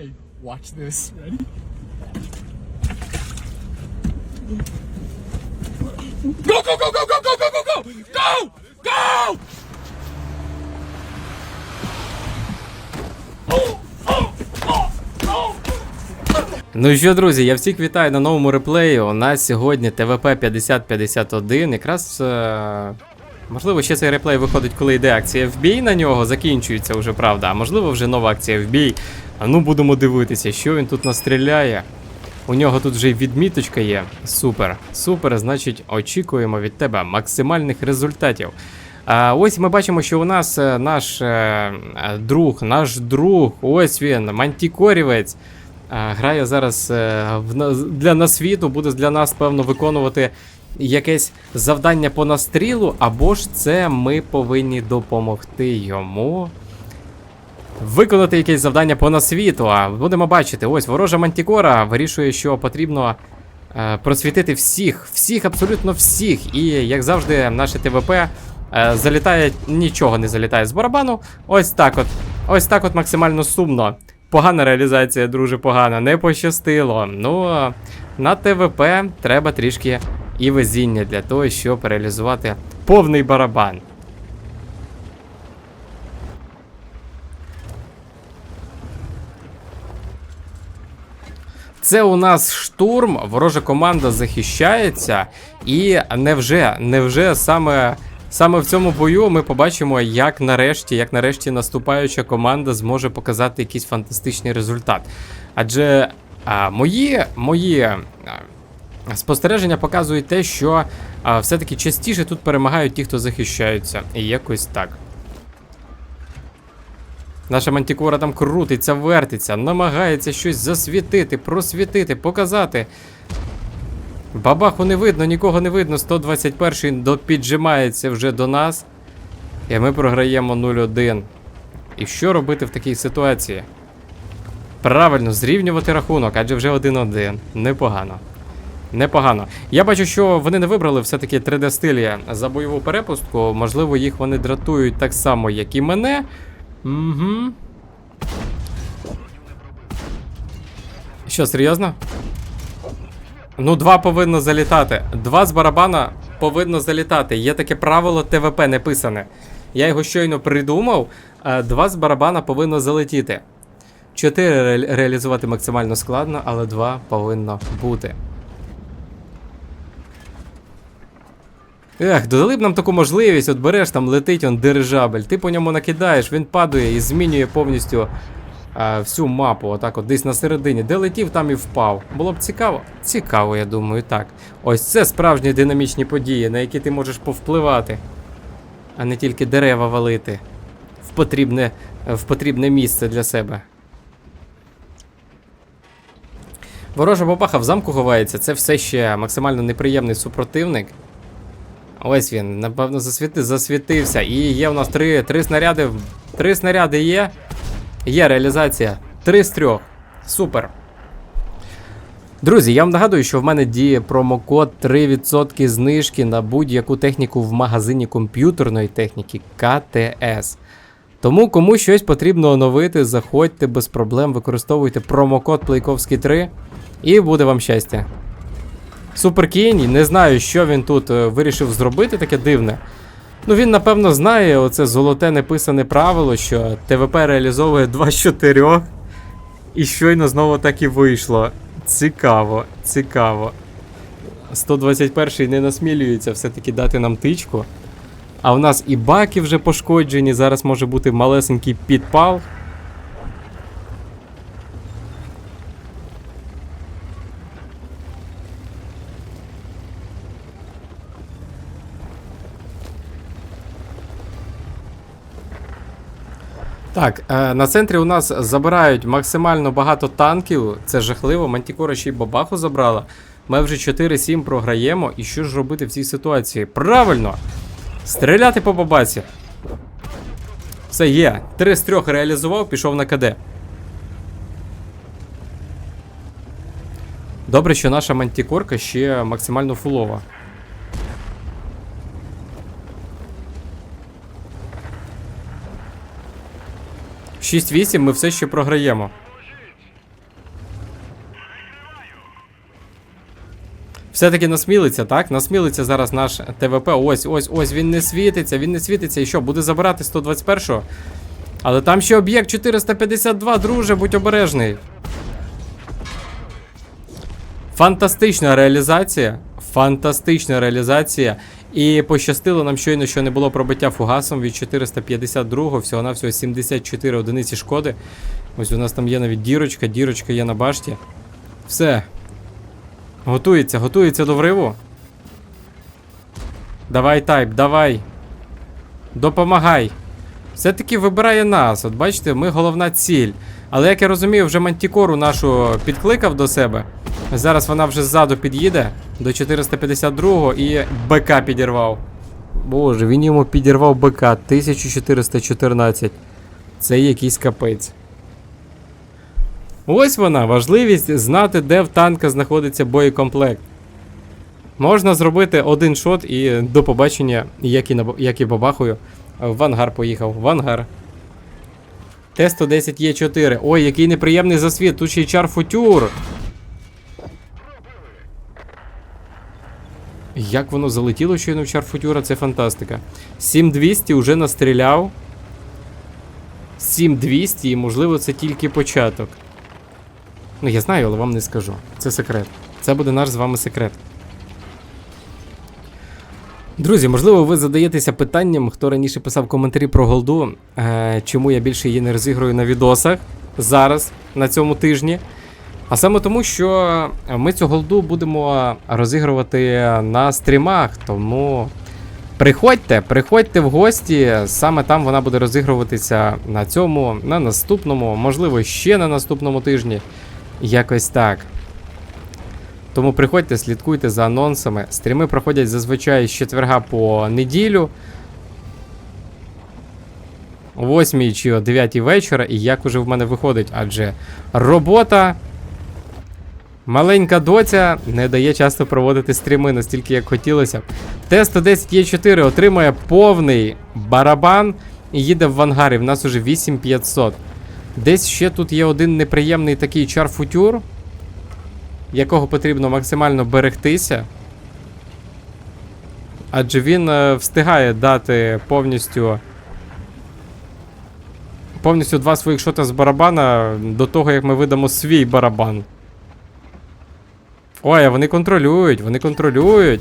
Hey, watch this. Ready? Go, go, go, go, go, go, go, go, go! Go! Go! Ну що, друзі, я всіх вітаю на новому реплеї. У нас сьогодні ТВП 5051. Якраз. Е... Можливо, ще цей реплей виходить, коли йде акція FBA на нього, закінчується вже, правда. А можливо, вже нова акція FBA. А ну будемо дивитися, що він тут настріляє. У нього тут вже й відміточка є. Супер. Супер, значить, очікуємо від тебе максимальних результатів. А, ось ми бачимо, що у нас е, наш е, е, друг, наш друг, ось він, Мантікорівець. А, Грає зараз е, для насвіту, буде для нас, певно, виконувати якесь завдання по настрілу, або ж це ми повинні допомогти йому виконати якесь завдання по насвіту. А будемо бачити, ось ворожа мантікора вирішує, що потрібно е, просвітити всіх, всіх, абсолютно всіх. І як завжди, наше ТВП е, залітає, нічого не залітає з барабану. Ось так от. Ось так от максимально сумно. Погана реалізація, друже, погана, не пощастило. Ну, на ТВП треба трішки і везіння для того, щоб реалізувати повний барабан. Це у нас штурм, ворожа команда захищається. І невже, невже саме, саме в цьому бою ми побачимо, як нарешті, як нарешті наступаюча команда зможе показати якийсь фантастичний результат. Адже а, мої, мої спостереження показують те, що а, все-таки частіше тут перемагають ті, хто захищаються. І якось так. Наша мантікора там крутиться, вертиться, намагається щось засвітити, просвітити, показати. Бабаху не видно, нікого не видно. 121-й допіджимається вже до нас. І ми програємо 0-1. І що робити в такій ситуації? Правильно, зрівнювати рахунок, адже вже 1-1. Непогано. Непогано. Я бачу, що вони не вибрали все-таки 3D-стилі за бойову перепустку. Можливо, їх вони дратують так само, як і мене. Угу. Що, серйозно? Ну, два повинно залітати. Два з барабана повинно залітати. Є таке правило ТВП написане. Я його щойно придумав. Два з барабана повинно залетіти. Чотири ре- реалізувати максимально складно, але два повинно бути. Ех, додали б нам таку можливість, от береш там летить он дирижабель, ти по ньому накидаєш, він падає і змінює повністю а, всю мапу. Отак от десь на середині. Де летів, там і впав. Було б цікаво? Цікаво, я думаю, так. Ось це справжні динамічні події, на які ти можеш повпливати, а не тільки дерева валити в потрібне, в потрібне місце для себе. Ворожа бабаха в замку ховається, це все ще максимально неприємний супротивник. Ось він, напевно, засвіти, засвітився. І є у нас три, три снаряди. Три снаряди є. Є реалізація. Три з трьох. Супер. Друзі, я вам нагадую, що в мене діє промокод 3% знижки на будь-яку техніку в магазині комп'ютерної техніки КТС. Тому кому щось потрібно оновити, заходьте без проблем, використовуйте промокод Плейковський 3 і буде вам щастя. Суперкінь, не знаю, що він тут е, вирішив зробити, таке дивне. Ну, він, напевно, знає оце золоте неписане правило, що ТВП реалізовує 2 з 4. І щойно знову так і вийшло. Цікаво, цікаво. 121-й не насмілюється все-таки дати нам тичку. А у нас і баки вже пошкоджені, зараз може бути малесенький підпал. Так, е, на центрі у нас забирають максимально багато танків. Це жахливо. Мантікора ще й бабаху забрала. Ми вже 4-7 програємо. І що ж робити в цій ситуації? Правильно! Стріляти по бабаці. Все є. 3 з 3 реалізував, пішов на КД. Добре, що наша мантікорка ще максимально фулова. 6-8 ми все ще програємо. Все-таки насмілиться, так? Насмілиться зараз наш ТВП. Ось ось ось він не світиться, він не світиться. І що, буде забирати 121-го? Але там ще об'єкт 452, друже, будь обережний. Фантастична реалізація. Фантастична реалізація. І пощастило нам щойно, що не було пробиття фугасом від 452-го, всього на всього 74 одиниці шкоди. Ось у нас там є навіть дірочка, дірочка є на башті. Все. Готується, готується до вриву. Давай, тайп, давай. Допомагай. Все-таки вибирає нас. От бачите, ми головна ціль. Але як я розумію, вже мантікору нашу підкликав до себе. Зараз вона вже ззаду під'їде до 452-го і БК підірвав. Боже, він йому підірвав БК 1414. Це якийсь капець. Ось вона, важливість знати, де в танка знаходиться боєкомплект. Можна зробити один шот і до побачення, як і, як і бабахою. В ангар поїхав. В ангар. Т-110 Є4. Ой, який неприємний засвіт. Тут ще й чар футюр. Як воно залетіло щойно в чар футюра, це фантастика. 7200 вже настріляв. 7200 і можливо це тільки початок. Ну, я знаю, але вам не скажу. Це секрет. Це буде наш з вами секрет. Друзі, можливо, ви задаєтеся питанням, хто раніше писав коментарі про голду, е, чому я більше її не розіграю на відосах зараз, на цьому тижні. А саме тому, що ми цю голду будемо розігрувати на стрімах, тому приходьте, приходьте в гості. Саме там вона буде розігруватися на цьому, на наступному, можливо, ще на наступному тижні. Якось так. Тому приходьте, слідкуйте за анонсами. Стріми проходять зазвичай з четверга по неділю. О 8 чи о 9 вечора, і як уже в мене виходить, адже робота. Маленька доця не дає часто проводити стріми настільки, як хотілося б. Т-110 Е4 отримує повний барабан і їде в ангарі. В нас уже 8500. Десь ще тут є один неприємний такий чар-футюр, якого потрібно максимально берегтися. Адже він е, встигає дати повністю. Повністю два своїх шота з барабана до того, як ми видамо свій барабан. Ой, а вони контролюють, вони контролюють.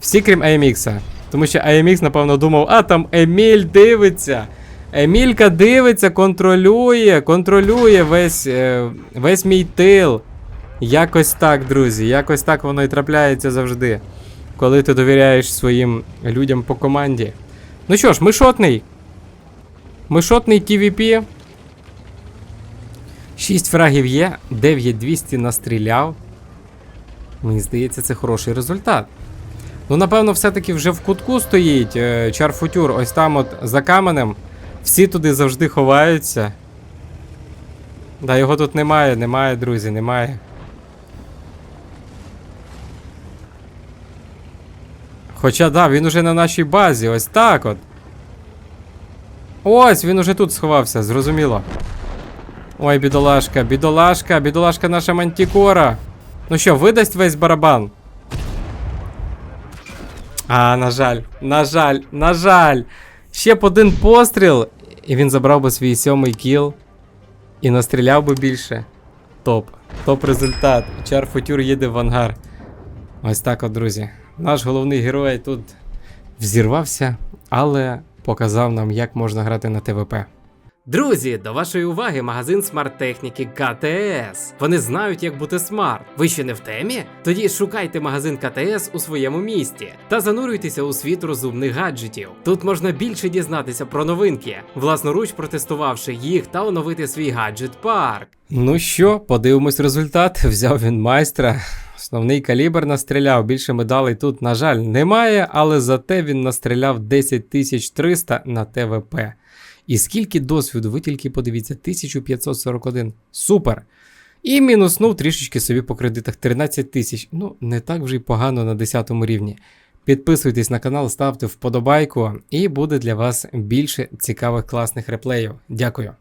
Всі крім AMX. Тому що AMX, напевно, думав, а там Еміль дивиться. Емілька дивиться, контролює, контролює весь, е, весь мій тил. Якось так, друзі, якось так воно і трапляється завжди. Коли ти довіряєш своїм людям по команді. Ну що ж, ми шотний. Ми TVP. 6 фрагів є, 9200 настріляв. Мені здається, це хороший результат. Ну, напевно, все-таки вже в кутку стоїть е, чарфутюр, ось там от за каменем. Всі туди завжди ховаються. Да, його тут немає, немає, друзі, немає. Хоча, да, він уже на нашій базі, ось так от. Ось, він уже тут сховався, зрозуміло. Ой, бідолашка, бідолашка, бідолашка наша мантікора. Ну що, видасть весь барабан? А, на жаль, на жаль, на жаль. Ще б один постріл, і він забрав би свій сьомий кіл. І настріляв би більше. Топ. Топ результат. Чар Футюр їде в ангар. Ось так от, друзі. Наш головний герой тут взірвався, але показав нам, як можна грати на ТВП. Друзі, до вашої уваги магазин смарт-техніки КТС. Вони знають, як бути смарт. Ви ще не в темі? Тоді шукайте магазин КТС у своєму місті та занурюйтеся у світ розумних гаджетів. Тут можна більше дізнатися про новинки, власноруч протестувавши їх та оновити свій гаджет парк. Ну що, подивимось результат. Взяв він майстра. Основний калібр настріляв, більше медалей тут, на жаль, немає, але зате він настріляв 10300 на ТВП. І скільки досвіду, ви тільки подивіться, 1541. Супер! І мінуснув трішечки собі по кредитах 13 тисяч. Ну, не так вже й погано на 10 рівні. Підписуйтесь на канал, ставте вподобайку, і буде для вас більше цікавих класних реплеїв. Дякую.